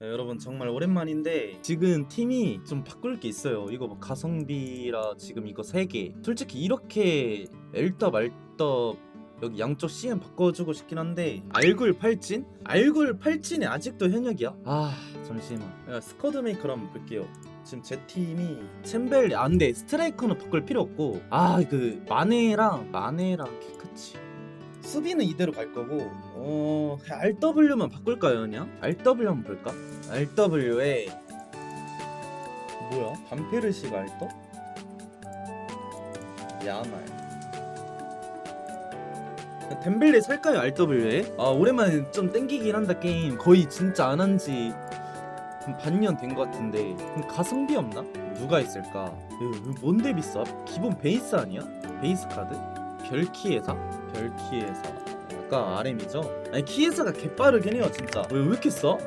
네, 여러분 정말 오랜만인데 지금 팀이 좀 바꿀 게 있어요. 이거 뭐 가성비라 지금 이거 3개. 솔직히 이렇게 엘떡 알떡 여기 양쪽 CM 바꿔주고 싶긴 한데 알굴 팔진? 알굴 팔진이 아직도 현역이야? 아 잠시만 스쿼드 메이커를 한번 볼게요 지금 제 팀이 챔벨 안돼 스트라이커는 바꿀 필요 없고 아 그 마네랑 마네랑 키크치 수비는 이대로 갈 거고 어 RW만 바꿀까요 그냥? RW 한번 볼까? RW에 뭐야? 반페르시가 알떡? 야말 덴벨레 살까요 RW에? 아 오랜만에 좀 땡기긴 한다 게임 거의 진짜 안 한 지 반년 된 것 같은데 가성비 없나? 누가 있을까? 뭔데 비싸? 기본 베이스 아니야? 베이스 카드? 별키에사? 별키에사 아까 RM이죠? 아니 키에사가 개빠르긴 해요 진짜 왜, 왜 이렇게 싸?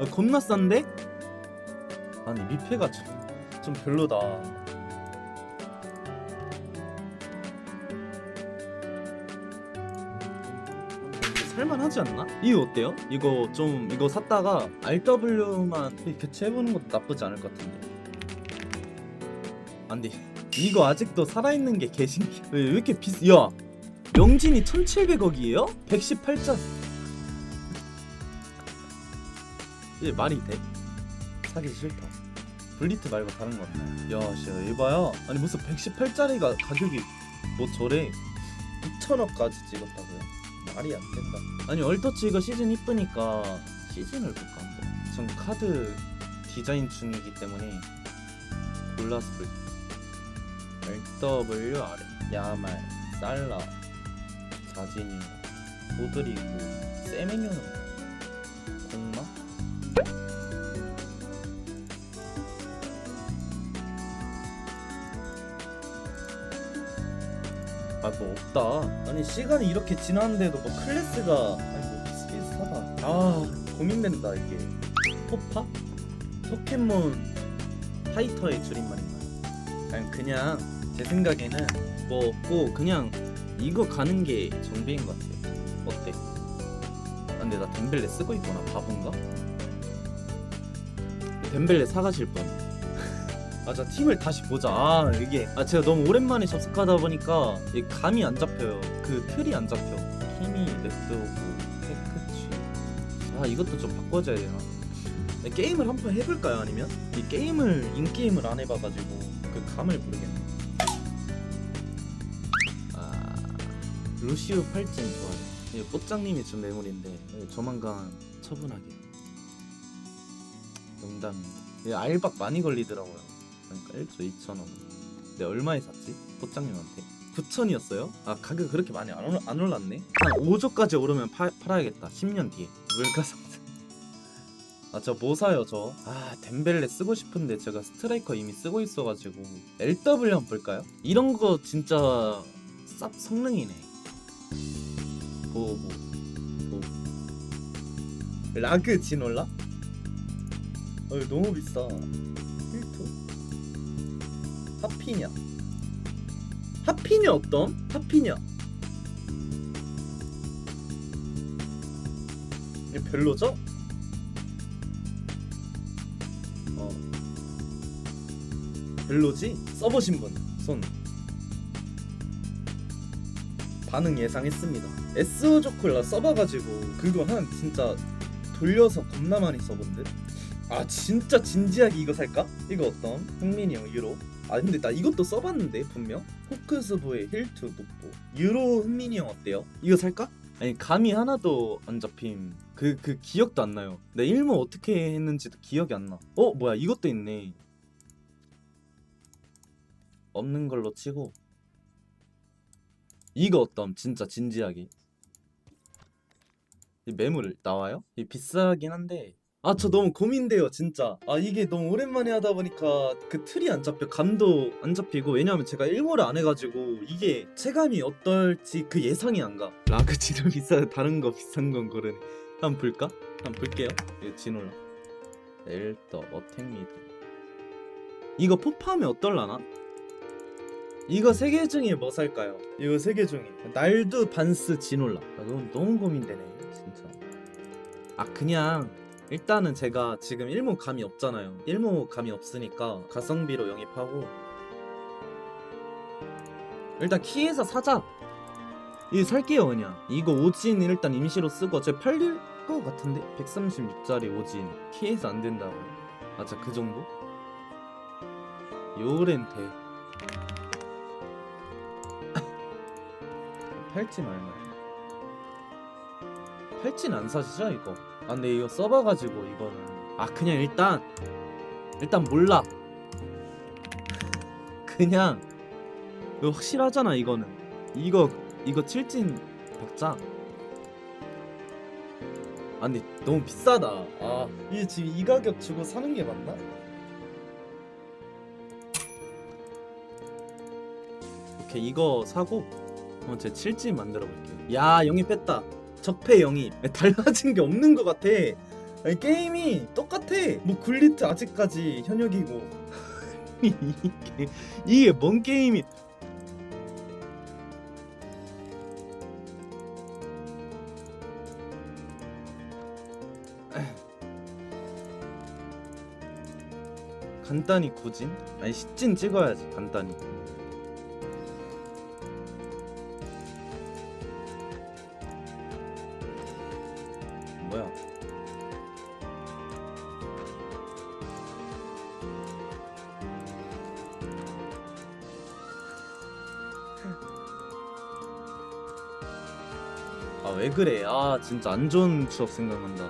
아, 겁나 싼데? 아니 미패가 좀, 좀 별로다 살만하지 않나? 이거 어때요? 이거 좀 이거 샀다가 RW만 교체해보는 것도 나쁘지 않을 것 같은데 안돼 이거 아직도 살아있는 게 개신기 왜, 왜 이렇게 비싸 야 명진이 1700억이에요? 118자 이게 말이 돼? 사기 싫다 블리트 말고 다른 거 없나요? 야 진짜 에바야 아니 무슨 118짜리가 가격이 뭐 저래 2천억까지 찍었다고요? 말이 안 된다. 아니 얼터치 이거 시즌 이쁘니까 시즌을 볼까 한번. 전 카드 디자인 중이기 때문에 골라서 볼게. LW 아래 야말 살라 자진이 보드리고 세메뉴는 공마 아 뭐 없다 아니 시간이 이렇게 지났는데도 뭐 클래스가 아니 뭐 비슷비슷하다 아 고민된다 이게 포파? 포켓몬 파이터의 줄임말인가요? 아니 그냥 제 생각에는 뭐 없고 그냥 이거 가는 게 정비인 것 같아요. 어때? 아, 근데 나 덴벨레 쓰고 있구나. 바본가? 덴벨레 사가실 분. 맞아 팀을 다시 보자. 아 이게 아 제가 너무 오랜만에 접속하다 보니까 이 감이 안 잡혀요. 그 틀이 안 잡혀. 힘이 넷드오고 테크치. 아 이것도 좀 바꿔줘야 되나? 네, 게임을 한번 해볼까요? 아니면? 이 게임을 인 게임을 안 해봐가지고 그 감을 모르겠네 루시우 팔진 좋아요. 이 뽀짱님이 준 매물인데 네, 조만간 처분하게 농담입니다 이 알박 많이 걸리더라고요. 그러니까 1조 2천 원. 근데 얼마에 샀지? 포장님한테. 9천이었어요? 아 가격 그렇게 많이 안, 올, 안 올랐네. 한 5조까지 오르면 파, 팔아야겠다. 10년 뒤에. 물가 상승. 아저 뭐 사요 저? 아 덴벨레 쓰고 싶은데 제가 스트라이커 이미 쓰고 있어가지고 LW 한번 볼까요? 이런 거 진짜 쌉 성능이네 보고 보고 라그 진올라? 어 너무 비싸 1투 하피냐 하피냐 어떤? 하피냐 이게 별로죠? 어 별로지? 써보신 분 손 반응 예상했습니다 SO 조콜라 써봐가지고 그거 한 진짜 돌려서 겁나 많이 써본 듯? 아 진짜 진지하게 이거 살까? 이거 어떤? 흥민이 형 유로 아 근데 나 이것도 써봤는데 분명 호크스부의 힐트 돋보 유로 흥민이 형 어때요? 이거 살까? 아니 감이 하나도 안 잡힘 그그 기억도 안 나요 내 일모 어떻게 했는지도 기억이 안나 어 뭐야 이것도 있네 없는 걸로 치고 이거 어떤 진짜 진지하게. 이 매물 나와요? 이 비싸긴 한데. 아 저 너무 고민돼요 진짜. 아 이게 너무 오랜만에 하다 보니까 그 틀이 안 잡혀 감도 안 잡히고 왜냐면 제가 일모를 안 해가지고 이게 체감이 어떨지 그 예상이 안가. 라그 진짜 비싸 다른 거 비싼 건 고르네. 한번 볼까? 한번 볼게요 이거 진올라 엘더 어택미드. 이거 포파하면 어떨라나? 이거 세 개 중에 뭐 살까요? 이거 세 개 중에 날두 반스 진올라 아, 너무 너무 고민되네 진짜 아 그냥 일단은 제가 지금 일모 감이 없잖아요. 일모 감이 없으니까 가성비로 영입하고 일단 키에서 사자. 이거 살게요 그냥. 이거 오진 일단 임시로 쓰고 제 팔릴 거 같은데 136짜리 오진 키에서 안 된다고. 맞아 그 정도? 요렌테 팔찌 말말. 팔찌는 안 사시죠 이거? 아 근데 이거 써봐가지고 이거는 아 그냥 일단 일단 몰라 그냥 이거 확실하잖아 이거는 이거 이거 칠진 박자 아 근데 너무 비싸다 아 이게 지금 이 가격 주고 사는 게 맞나? 오케이 이거 사고 어, 제 칠진 만들어 볼게요. 야 영입했다. 적폐 영입 달라진 게 없는 것 같아. 아니, 게임이 똑같아. 뭐 굴리트 아직까지 현역이고. 이게 뭔 게임이. 간단히 구진? 아니 시진 찍어야지 간단히 아 왜 그래? 아 진짜 안 좋은 추억 생각난다.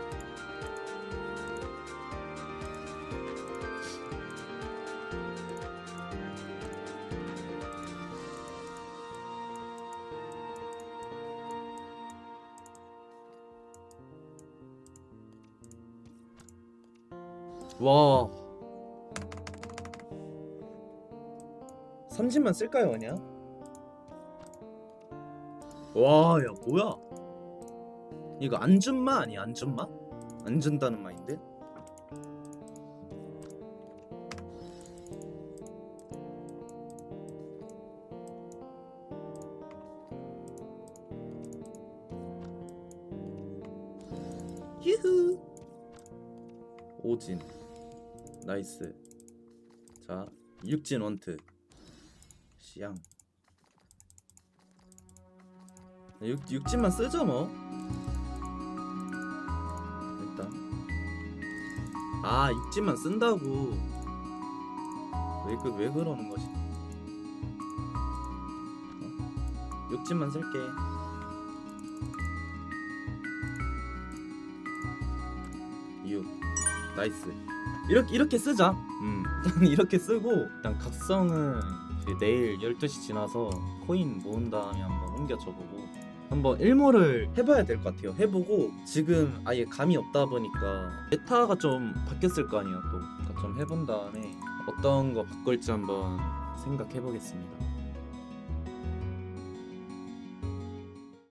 와. 30만 쓸까요 그냥? 와, 야, 뭐야? 이거 안준마 아니야? 안준 마? 안 준다는 말인데? 유후. 오진. 나이스. 자, 육진 원트. 시양. 육, 육진만 쓰죠 뭐. 일단. 아 육진만 쓴다고. 왜, 그, 왜 그러는 거지? 어? 육진만 쓸게. 육. 나이스. 이렇게 이렇게 쓰자. 음. 이렇게 쓰고 일단 각성은 내일 12시 지나서 코인 모은 다음에 한번 옮겨 줘보고 한번 일모를 해봐야 될 것 같아요. 해보고 지금 아예 감이 없다 보니까 메타가 좀 바뀌었을 거 아니에요. 또 그러니까 좀 해본 다음에 어떤 거 바꿀지 한번 생각해 보겠습니다.